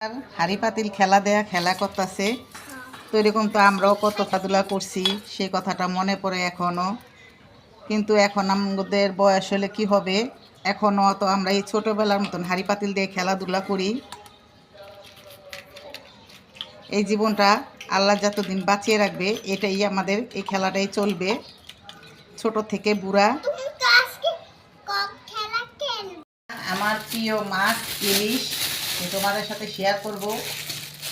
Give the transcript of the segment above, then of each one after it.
আর হাড়ি পাতিল খেলা দেয়া খেলা করতেছে। তো এরকম তো আমরাও কত খেলাধুলা করছি সেই কথাটা মনে পড়ে এখনও কিন্তু এখন আমাদের বয়স হলে কি হবে? এখনও তো আমরা এই ছোটোবেলার মতন হাড়ি পাতিল দিয়ে খেলাধুলা করি। এই জীবনটা আল্লাহ যতদিন বাঁচিয়ে রাখবে এটাই আমাদের এই খেলাটাই চলবে। ছোট থেকে বুড়া। আমার প্রিয় মাছ ইলিশ। আমি তোমাদের সাথে শেয়ার করব।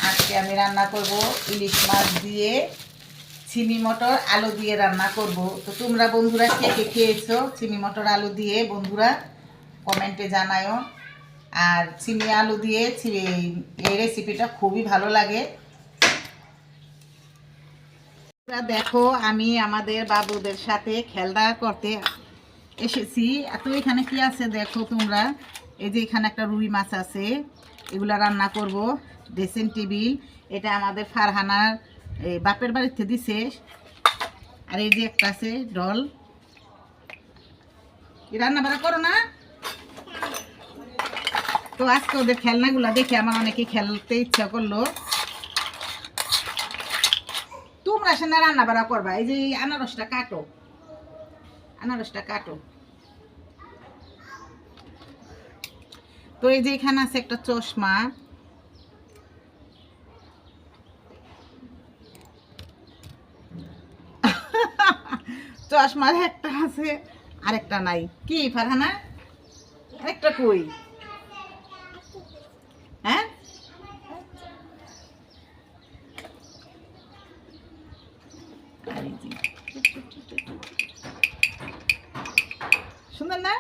আজকে আমি রান্না করব ইলিশ মাছ দিয়ে চিনি মটর আলু দিয়ে রান্না করব। তো তোমরা বন্ধুরা কে কে খেয়েছো চিনি মটর আলু দিয়ে? বন্ধুরা কমেন্টে জানায়ও আর চিনি আলু দিয়ে এই রেসিপিটা খুবই ভালো লাগে। দেখো, আমি আমাদের বাবুদের সাথে খেলনা করতে এসেছি। এত এখানে কি আছে দেখো তোমরা? এই যে এখানে একটা রুই মাছ আছে। এগুলা রান্না করব। ড্রেসিং টেবিল, এটা আমাদের ফারহানার বাপের বাড়িতে দিছে। আর এই যে একটা আছে, ডল। রান্না বান্না করো না? তো আজকে ওদের খেলনাগুলো দেখে আমার অনেকে খেলতে ইচ্ছা করল। তোমরা সেনা রান্না বান্না করবা? এই যে আনারসটা কাটো। আনারসটা কাটো। তো এই যে এখানে আছে একটা চশমা। চশমার একটা আছে, আরেকটা নাই। কি, ফারহানা? একটা কই হ্যাঁ আর এই যে। সুন্দর না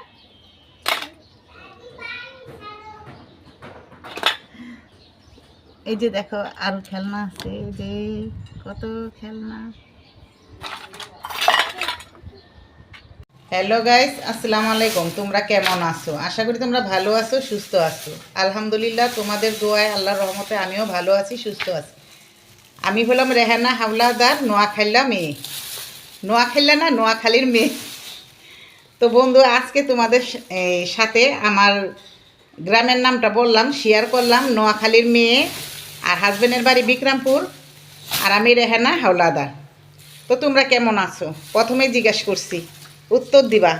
এই যে দেখো, আরও খেলনা আছে, এই যে কত খেলনা। হ্যালো গাইস আসসালামু আলাইকুম, তোমরা কেমন আছো? আশা করি তোমরা ভালো আছো, সুস্থ আছো। আলহামদুলিল্লাহ, তোমাদের দোয়ায়, আল্লাহর রহমতে আমিও ভালো আছি, সুস্থ আছি। আমি হলাম রেহানা হাওলাদার নোয়াখাইলা মেয়ে। নোয়াখাইলা না, নোয়াখালীর মেয়ে। তো বন্ধু, আজকে তোমাদের সাথে আমার গ্রামের নামটা বললাম শেয়ার করলাম, নোয়াখালীর মেয়ে। আর হাজবেন্ডের বাড়ি বিক্রমপুর, আর আমি রেহানা হাওলাদার তো তোমরা কেমন আছো? প্রথমে জিজ্ঞাসা করছি, উত্তর দিবা।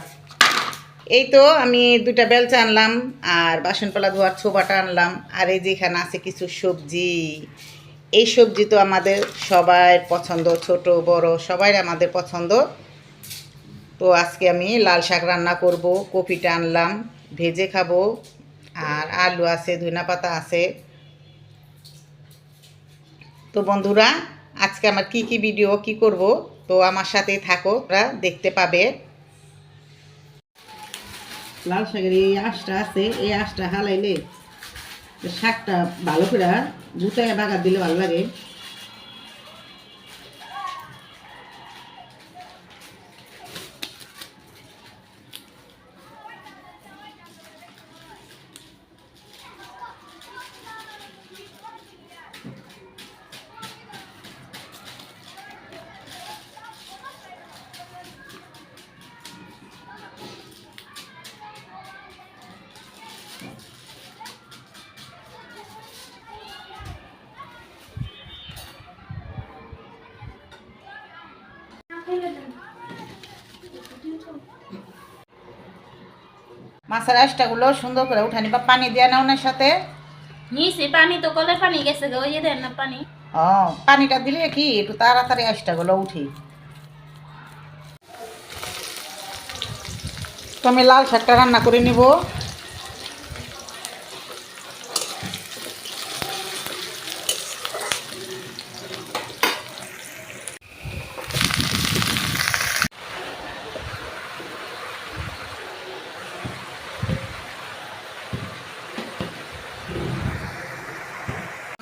এই তো আমি দুটা বেলচা আনলাম, আর বাসনপালা ধোয়ার ছোবাটা আনলাম, আর এই যে এখানে আছে কিছু সবজি। এই সবজি তো আমাদের সবাই পছন্দ, ছোট, বড়, সবাই আমাদের পছন্দ। তো আজকে আমি লাল শাক রান্না করব, কপিটা আনলাম, ভেজে খাব, আর আলু আছে ধনা পাতা আছে। তো বন্ধুরা, আজকে আমার কি কি ভিডিও কি করব? তো আমার সাথে থাকো, তোমরা দেখতে পাবে। লাল শাকের এই আঁশটা আছে, এই আঁশটা হালাইলে শাকটা ভালো করে গুটায় বাগার দিলে ভালো লাগে। মাছের আসটাগুলো সুন্দর করে উঠানি বা পানি দিয়ে নাও না সাথে। নিছি পানি তো কলে পানি গেছে গো দেন না পানি। ও পানিটা দিলে কি একটু তাড়াতাড়ি আসটাগুলো উঠি। তো আমি লাল শাকটা রান্না করে নিব।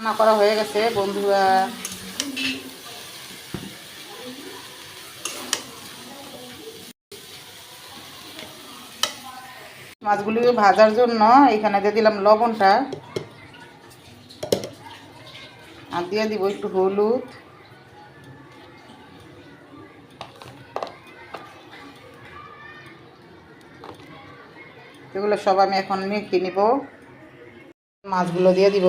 রান্না করা হয়ে গেছে, বন্ধুরা। মাছগুলি ভাজার জন্য এখানে দিয়ে দিলাম লবণটা। আর দিয়ে দিব একটু হলুদ। এগুলো সব আমি এখন মেখে নিব। মাছগুলো দিয়ে দিব।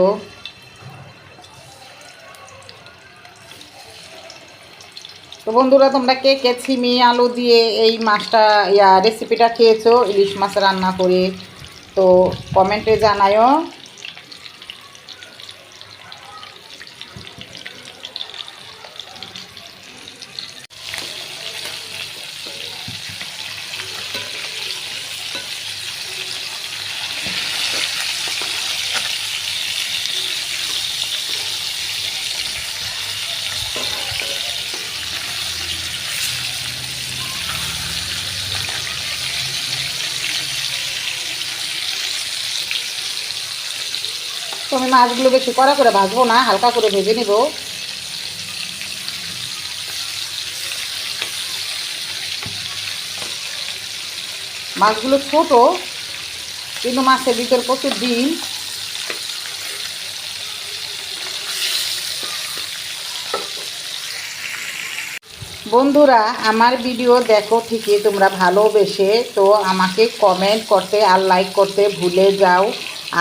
তো বন্ধুরা, তোমরা কে কে ছিমি, আলু দিয়ে এই মাছটা, ইয়া রেসিপিটা খেয়েছো? ইলিশ মাছ রান্না করে, তো কমেন্টে জানায়ও আমি মাছগুলো বেশি কড়া করে ভাজবো না, হালকা করে ভেজে নেব। মাছগুলো ছোট, কিন্তু মাছের ভিতর প্রচুর ডিম। বন্ধুরা, আমার ভিডিও দেখো ঠিকই তোমরা ভালোবেসে, তো আমাকে কমেন্ট করতে আর লাইক করতে ভুলে যাও।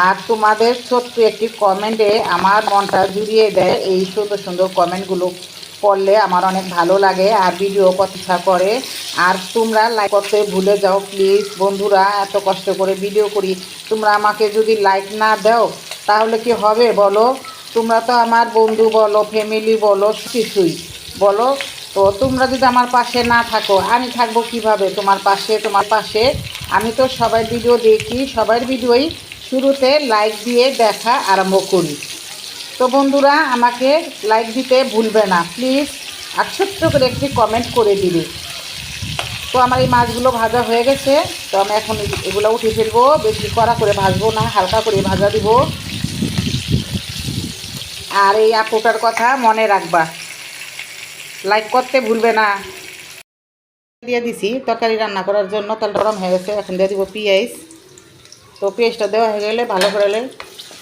আর তোমাদের ছোট্ট একটি কমেন্টে আমার মনটা জুড়িয়ে দেয় এই সুন্দর সুন্দর কমেন্টগুলো পড়লে আমার অনেক ভালো লাগে আর ভিডিও কথা করে। আর তোমরা লাইক করতে ভুলে যাও প্লিজ বন্ধুরা, এত কষ্ট করে ভিডিও করি। তোমরা আমাকে যদি লাইক না দাও, তাহলে কি হবে বলো? তোমরা তো আমার বন্ধু বলো ফ্যামিলি বলো, কিছুই বলো। তো তোমরা যদি আমার পাশে না থাকো, আমি থাকব কীভাবে? তোমার পাশে তোমার পাশে। আমি তো সবাই ভিডিও দেখি, সবার ভিডিওই শুরুতে লাইক দিয়ে দেখা আরম্ভ করি। তো বন্ধুরা, আমাকে লাইক দিতে ভুলবে না। প্লিজ আর ছোট্ট করে একটি কমেন্ট করে দিবে। তো আমার এই মাছগুলো ভাজা হয়ে গেছে। তো আমি এখন এগুলো উঠিয়ে ফেলব। বেশি কড়া করে ভাজবো না, হালকা করে ভাজা দিব। আর এই আপুটার কথা মনে রাখবা। লাইক করতে ভুলবে না। দিয়ে দিছি। তরকারি রান্না করার জন্য তেল গরম হয়ে গেছে। এখন দিয়ে দিব পেঁয়াজ। তো পেঁয়াজটা দেওয়া হয়ে গেলে ভালো করে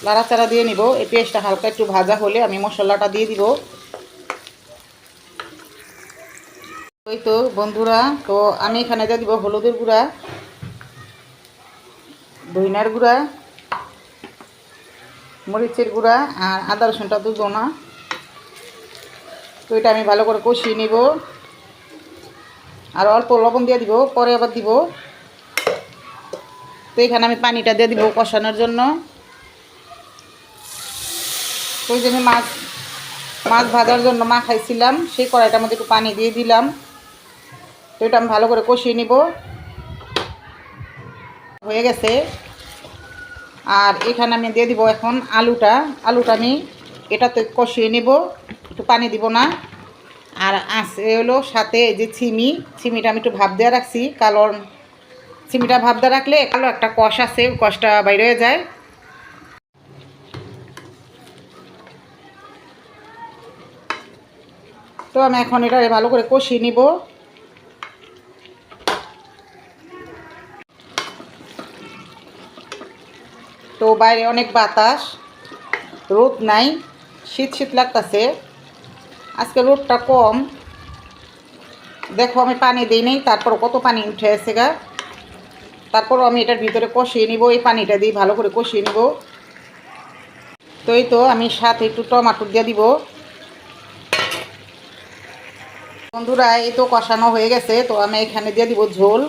লাড়াচাড়া দিয়ে নিব। এই পেঁয়াজটা হালকা একটু ভাজা হলে আমি মশলাটা দিয়ে দিব। ওই তো বন্ধুরা, তো আমি এখানে দিয়ে দিব হলুদের গুঁড়া, ধইনার গুঁড়া, মরিচের গুঁড়া আর আদা রসুনটা দুধ না। তো এটা আমি ভালো করে কষিয়ে নিব। আর অল্প লবণ দিয়ে দিব, পরে আবার দিব। তো এখানে আমি পানিটা দিয়ে দিব কষানোর জন্য। ওই যে আমি মাছ মাছ ভাজার জন্য মা খাইছিলাম সেই কড়াইটার মধ্যে একটু পানি দিয়ে দিলাম। তো এটা আমি ভালো করে কষিয়ে নিব। হয়ে গেছে। আর এখানে আমি দিয়ে দিব এখন আলুটা। আলুটা আমি এটাতে কষিয়ে নেব। একটু পানি দিব না। আর আছে হলো সাথে যে ছিমি ছিমিটা আমি একটু ভাব দেওয়া রাখছি কালোর ছিমিটা ভাব দেওয়া রাখলে কালো একটা কষ আছে কষটা বাইরে যায়। তো আমি এখন এটা ভালো করে কষিয়ে নিব। তো বাইরে অনেক বাতাস, রোদ নাই, শীত শীত লাগতেছে। আজকে রোদটা কম। দেখো আমি পানি দিই নেই তারপর কত পানি উঠে এসে গা। তারপরও আমি এটার ভিতরে কষিয়ে নিব, এই পানিটা দিয়ে ভালো করে কষিয়ে নিব। তো এই তো আমি সাথে একটু টমাটো দিয়ে দিব। বন্ধুরা, এই তো কষানো হয়ে গেছে, তো আমি এখানে দিয়ে দিব ঝোল।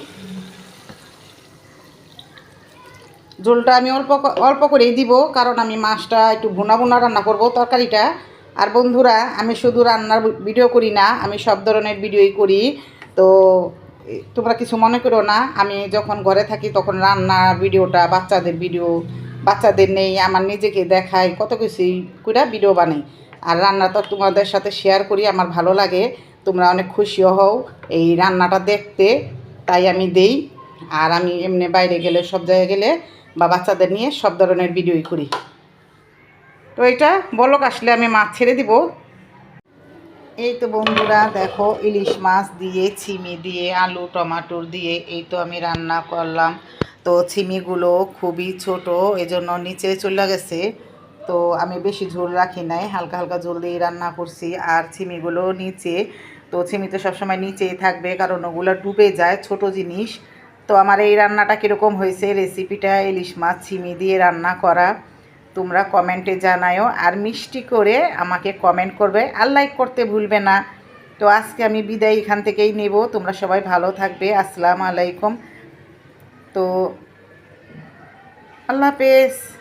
ঝোলটা আমি অল্প অল্প করেই দিব, কারণ আমি মাছটা একটু ভুনা ভুনা রান্না করব তরকারিটা। আর বন্ধুরা, আমি শুধু রান্নার ভিডিও করি না, আমি সব ধরনের ভিডিওই করি। তো তোমরা কিছু মনে করো না, আমি যখন ঘরে থাকি তখন রান্নার ভিডিওটা, বাচ্চাদের ভিডিও, বাচ্চাদের নেই, আমার নিজেকে দেখাই, কত কিছুই করে ভিডিও বানাই। আর রান্না তো তোমাদের সাথে শেয়ার করি, আমার ভালো লাগে, তোমরা অনেক খুশিও হও, এই রান্নাটা দেখতে, তাই আমি দেই। আর আমি এমনি বাইরে গেলে, সব জায়গায় গেলে, বা বাচ্চাদের নিয়ে সব ধরনের ভিডিওই করি। তো এটা বলক আসলে আমি মাছ ছেড়ে দিব। এই তো বন্ধুরা দেখো, ইলিশ মাছ দিয়ে, ছিমি দিয়ে, আলু, টমাটোর দিয়ে এই তো আমি রান্না করলাম। তো ছিমিগুলো খুবই ছোট, এজন্য নিচে চলে গেছে। তো আমি বেশি ঝোল রাখি নাই, হালকা হালকা ঝোল দিয়ে রান্না করছি। আর ছিমিগুলো নিচে, তো ছিমি তো সবসময় নিচেই থাকবে, কারণ ওগুলো ডুবে যায়, ছোট জিনিস। তো আমার এই রান্নাটা কীরকম হয়েছে রেসিপিটা ইলিশ মাছ, ছিমি দিয়ে রান্না করা। তোমরা কমেন্টে জানায়ও আর মিষ্টি করে আমাকে কমেন্ট করবে। আর লাইক করতে ভুলবে না। তো আজকে আমি বিদায় এখান থেকেই নেব। তোমরা সবাই ভালো থাকবে। আসসালামু আলাইকুম। তো আল্লাহ হাফেজ।